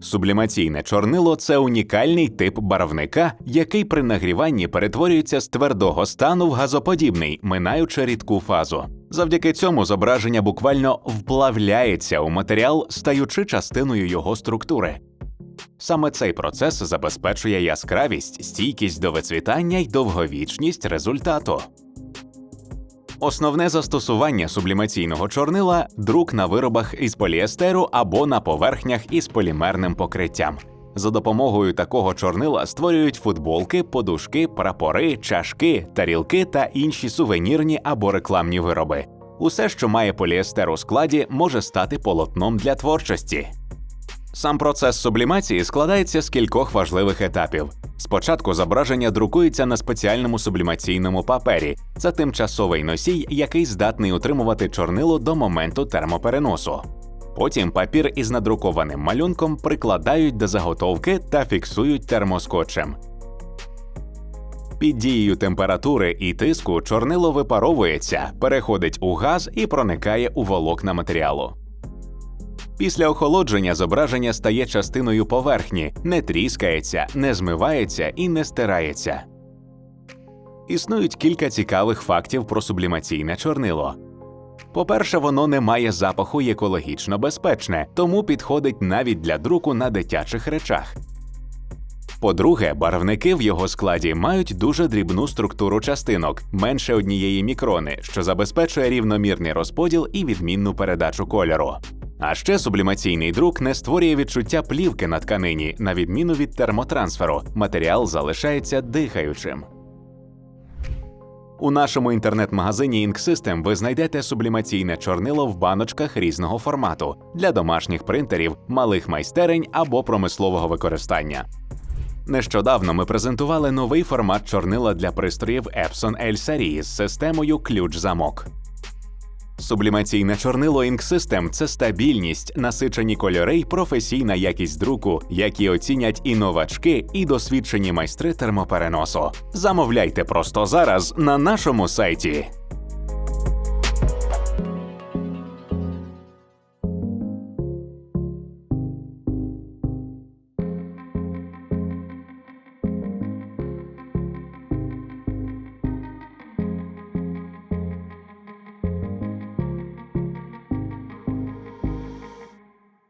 Сублімаційне чорнило це унікальний тип барвника, який при нагріванні перетворюється з твердого стану в газоподібний, минаючи рідку фазу. Завдяки цьому зображення буквально вплавляється у матеріал, стаючи частиною його структури. Саме цей процес забезпечує яскравість, стійкість до вицвітання й довговічність результату. Основне застосування сублімаційного чорнила друк на виробах із поліестеру або на поверхнях із полімерним покриттям. За допомогою такого чорнила створюють футболки, подушки, прапори, чашки, тарілки та інші сувенірні або рекламні вироби. Усе, що має поліестер у складі, може стати полотном для творчості. Сам процес сублімації складається з кількох важливих етапів. Спочатку зображення друкується на спеціальному сублімаційному папері. Це тимчасовий носій, який здатний утримувати чорнило до моменту термопереносу. Потім папір із надрукованим малюнком прикладають до заготовки та фіксують термоскотчем. Під дією температури і тиску чорнило випаровується, переходить у газ і проникає у волокна матеріалу. Після охолодження зображення стає частиною поверхні, не тріскається, не змивається і не стирається. Існують кілька цікавих фактів про сублімаційне чорнило. По-перше, воно не має запаху і екологічно безпечне, тому підходить навіть для друку на дитячих речах. По-друге, барвники в його складі мають дуже дрібну структуру частинок, менше однієї мікрони, що забезпечує рівномірний розподіл і відмінну передачу кольору. А ще сублімаційний друк не створює відчуття плівки на тканині, на відміну від термотрансферу, матеріал залишається дихаючим. У нашому інтернет-магазині Ink System ви знайдете сублімаційне чорнило в баночках різного формату для домашніх принтерів, малих майстерень або промислового використання. Нещодавно ми презентували новий формат чорнила для пристроїв Epson L серії з системою ключ-замок. Сублімаційне чорнило Ink System – це стабільність, насичені кольори й професійна якість друку, які оцінять і новачки, і досвідчені майстри термопереносу. Замовляйте просто зараз на нашому сайті.